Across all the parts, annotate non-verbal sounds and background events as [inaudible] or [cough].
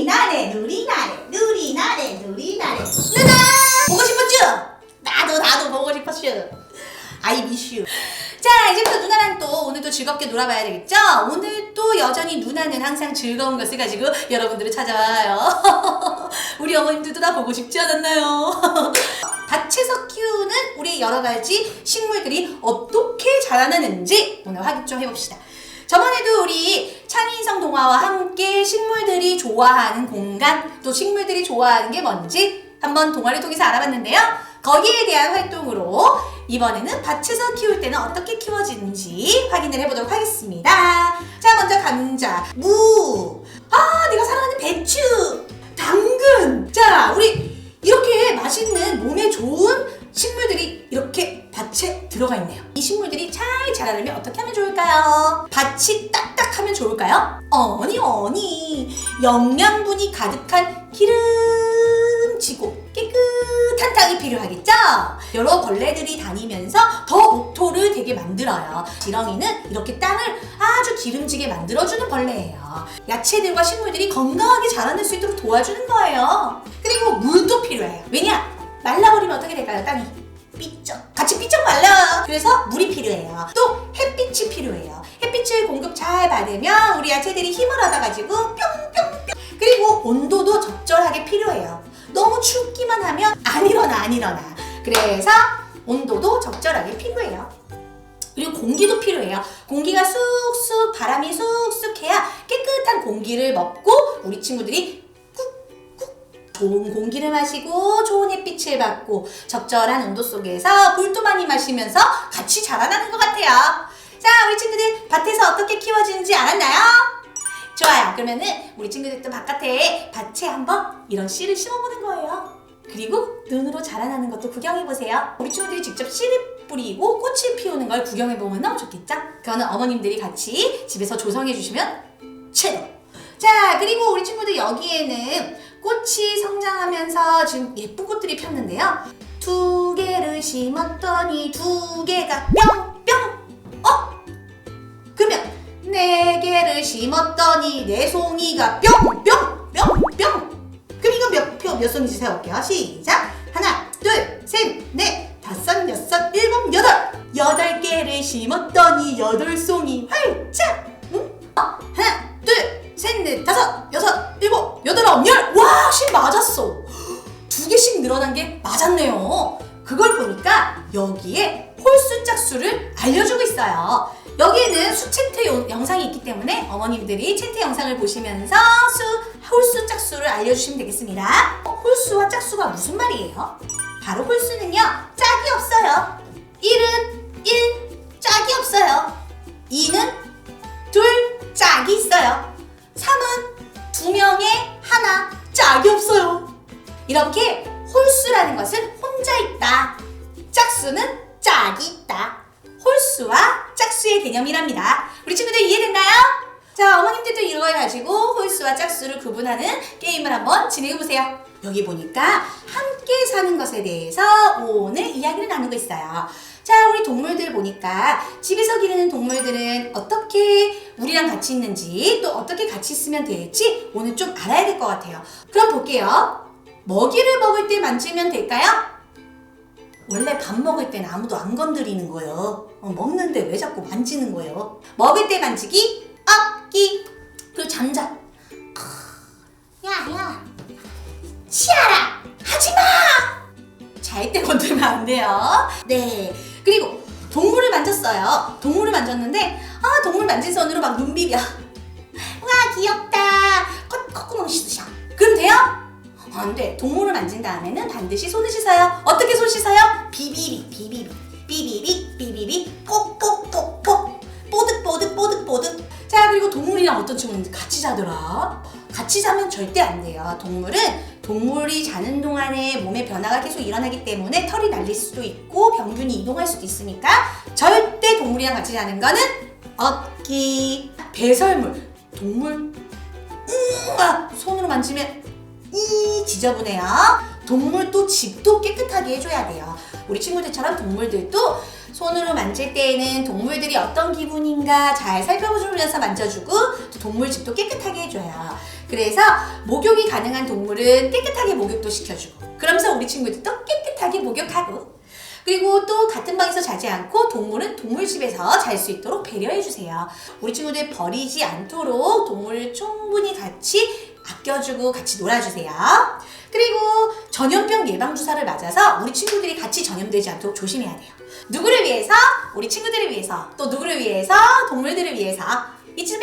누리나래 누리나래 누리나래 누리나래 누나 보고 싶었죠? 나도 나도 보고 싶었슈 아이 미슈 자 이제부터 누나랑 또 오늘도 즐겁게 놀아봐야 되겠죠? 오늘 또 여전히 누나는 항상 즐거운 것을 가지고 여러분들을 찾아와요 [laughs] 우리 어머님들도 다 보고 싶지 않았나요? [laughs] 밭에서 키우는 우리 여러 가지 식물들이 어떻게 자라나는지 오늘 확인 좀 해봅시다. 저번에도 우리 창의성 동화와 함께 식물들이 좋아하는 공간, 또 식물들이 좋아하는 게 뭔지 한번 동화를 통해서 알아봤는데요. 거기에 대한 활동으로 이번에는 밭에서 키울 때는 어떻게 키워지는지 확인을 해보도록 하겠습니다. 자, 먼저 감자, 무, 아, 내가 사랑하는 배추, 당근. 자, 우리 이렇게 맛있는 몸에 좋은 들어가 있네요. 이 식물들이 잘 자라려면 어떻게 하면 좋을까요? 밭이 딱딱하면 좋을까요? 어니 어니 영양분이 가득한 기름지고 깨끗한 땅이 필요하겠죠? 여러 벌레들이 다니면서 더 옥토를 되게 만들어요. 지렁이는 이렇게 땅을 아주 기름지게 만들어주는 벌레예요. 야채들과 식물들이 건강하게 자라날 수 있도록 도와주는 거예요. 그리고 물도 필요해요. 왜냐? 말라버리면 어떻게 될까요, 땅이? 필요해요. 또 햇빛이 필요해요. 햇빛을 공급 잘 받으면 우리 야채들이 힘을 얻어가지고 뿅뿅뿅. 그리고 온도도 적절하게 필요해요. 너무 춥기만 하면 안 일어나, 안 일어나. 그래서 온도도 적절하게 필요해요. 그리고 공기도 필요해요. 공기가 쑥쑥 바람이 쑥쑥 해야 깨끗한 공기를 먹고 우리 친구들이 좋은 공기를 마시고 좋은 햇빛을 받고 적절한 온도 속에서 물도 많이 마시면서 같이 자라나는 것 같아요. 자, 우리 친구들 밭에서 어떻게 키워지는지 알았나요? 좋아요. 그러면은 우리 친구들 또 바깥에 밭에 한번 이런 씨를 심어보는 거예요. 그리고 눈으로 자라나는 것도 구경해보세요. 우리 친구들이 직접 씨를 뿌리고 꽃을 피우는 걸 구경해보면 너무 좋겠죠? 그거는 어머님들이 같이 집에서 조성해주시면 최고! 자, 그리고 우리 친구들 여기에는 꽃이 성장하면서 지금 예쁜 꽃들이 폈는데요. 두 개를 심었더니 두 개가 뿅뿅! 어? 그러면 네 개를 심었더니 네 송이가 뿅뿅! 뿅뿅! 그럼 이거 몇 표, 몇 송인지 세워볼게요. 시작! 하나, 둘, 셋, 넷, 다섯, 여섯, 일곱, 여덟! 여덟 개를 심었더니 여덟 송이 활짝! 응? 어, 하나, 둘, 셋, 넷, 다섯, 여섯, 늘어난 게 맞았네요. 그걸 보니까 여기에 홀수 짝수를 알려주고 있어요. 여기에는 수채트 요- 영상이 있기 때문에 어머님들이 채트 영상을 보시면서 수, 홀수 짝수를 알려주시면 되겠습니다. 어, 홀수와 짝수가 무슨 말이에요? 바로 홀수는요, 짝이 없어요. 1은 1, 짝이 없어요. 2는 둘, 짝이 있어요. 3은 두 명에 하나, 짝이 없어요. 이렇게 홀수라는 것은 혼자 있다. 짝수는 짝이 있다. 홀수와 짝수의 개념이랍니다. 우리 친구들 이해됐나요? 자, 어머님들도 이걸 가지고 홀수와 짝수를 구분하는 게임을 한번 진행해보세요. 여기 보니까 함께 사는 것에 대해서 오늘 이야기를 나누고 있어요. 자, 우리 동물들 보니까 집에서 기르는 동물들은 어떻게 우리랑 같이 있는지 또 어떻게 같이 있으면 될지 오늘 좀 알아야 될 것 같아요. 그럼 볼게요. 먹이를 먹을 때 만지면 될까요? 원래 밥 먹을 땐 아무도 안 건드리는 거예요. 어, 먹는데 왜 자꾸 만지는 거예요? 먹을 때 만지기, 업기, 그리고 잠자. 야, 야, 치아라! 하지 마! 잘 때 건들면 안 돼요. 네. 그리고 동물을 만졌어요. 동물을 만졌는데, 아, 동물 만진 손으로 막 눈 비벼. 와, 귀엽다. 콧, 콧구멍 씻으셔. 그럼 돼요? 안 돼. 동물을 만진 다음에는 반드시 손을 씻어요. 어떻게 손 씻어요? 비비비, 비비비, 비비비, 비비비, 뽁뽁뽁뽁, 뽀득뽀득, 뽀득뽀득. 자, 그리고 동물이랑 어떤 친구는 같이 자더라. 같이 자면 절대 안 돼요. 동물은 동물이 자는 동안에 몸의 변화가 계속 일어나기 때문에 털이 날릴 수도 있고 병균이 이동할 수도 있으니까 절대 동물이랑 같이 자는 거는 없기. 배설물, 동물, 음, 아, 손으로 만지면 이 지저분해요. 동물도 집도 깨끗하게 해줘야 돼요. 우리 친구들처럼 동물들도 손으로 만질 때에는 동물들이 어떤 기분인가 잘 살펴보면서 만져주고 또 동물 집도 깨끗하게 해줘요. 그래서 목욕이 가능한 동물은 깨끗하게 목욕도 시켜주고 그러면서 우리 친구들도 깨끗하게 목욕하고 그리고 또 같은 방에서 자지 않고 동물은 동물집에서 잘 수 있도록 배려해주세요. 우리 친구들 버리지 않도록 동물을 충분히 같이 아껴주고 같이 놀아주세요. 그리고 전염병 예방 주사를 맞아서 우리 친구들이 같이 전염되지 않도록 조심해야 돼요. 누구를 위해서? 우리 친구들을 위해서. 또 누구를 위해서? 동물들을 위해서. 잊으면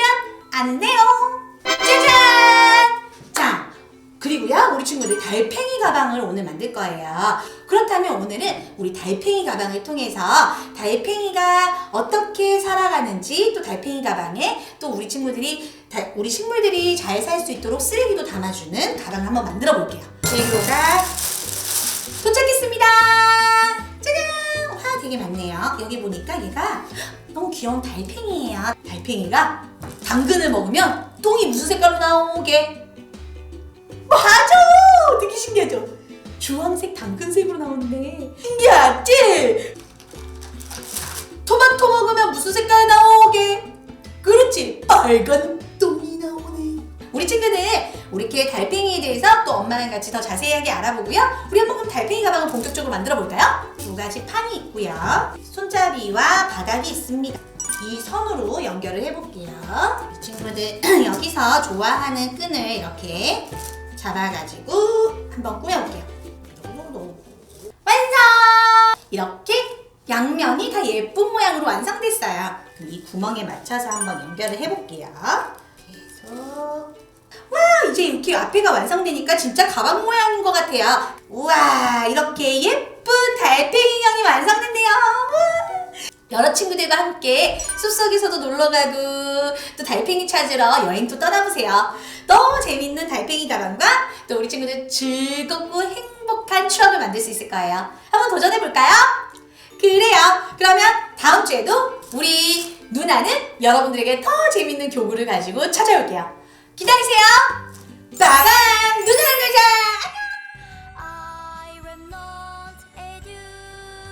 안 돼요. 짜잔! 자, 그리고요, 우리 친구들 달팽이 가방을 오늘 만들 거예요. 그렇다면 오늘은 우리 달팽이 가방을 통해서 달팽이가 어떻게 살아가는지 또 달팽이 가방에 또 우리 친구들이 다- 우리 식물들이 잘 살 수 있도록 쓰레기도 담아주는 가방을 한번 만들어 볼게요. 재료가 도착했습니다. 짜잔! 화 되게 많네요. 여기 보니까 얘가 너무 귀여운 달팽이에요. 달팽이가 당근을 먹으면 똥이 무슨 색깔로 나오게? 맞아! 되게 신기하죠? 주황색 당근색으로 나오는데 신기하지? 토마토 먹으면 무슨 색깔 나오게? 그렇지 빨간 우리 친구들 우리 이렇게 달팽이에 대해서 또 엄마랑 같이 더 자세하게 알아보고요 우리 한번 그럼 달팽이 가방을 본격적으로 만들어 볼까요? 두 가지 판이 있고요 손잡이와 바닥이 있습니다 이 선으로 연결을 해볼게요 이 친구들 [clears throat] 여기서 좋아하는 끈을 이렇게 잡아가지고 한번 꾸며볼게요 완성! 이렇게 양면이 다 예쁜 모양으로 완성됐어요. 이 구멍에 맞춰서 한번 연결을 해볼게요. 계속. 와, 이제 이렇게 앞에가 완성되니까 진짜 가방 모양인 것 같아요. 우와, 이렇게 예쁜 달팽이 인형이 완성됐네요. 우와. 여러 친구들과 함께 숲속에서도 놀러가고 또 달팽이 찾으러 여행도 떠나보세요. 너무 재밌는 달팽이 가방과 또 우리 친구들 즐겁고 행복한 추억을 만들 수 있을 거예요. 한번 도전해볼까요? 그래요. 그러면 다음 주에도 우리 누나는 여러분들에게 더 재밌는 교구를 가지고 찾아올게요. 기다리세요. 빠밤! 누나랑 놀자!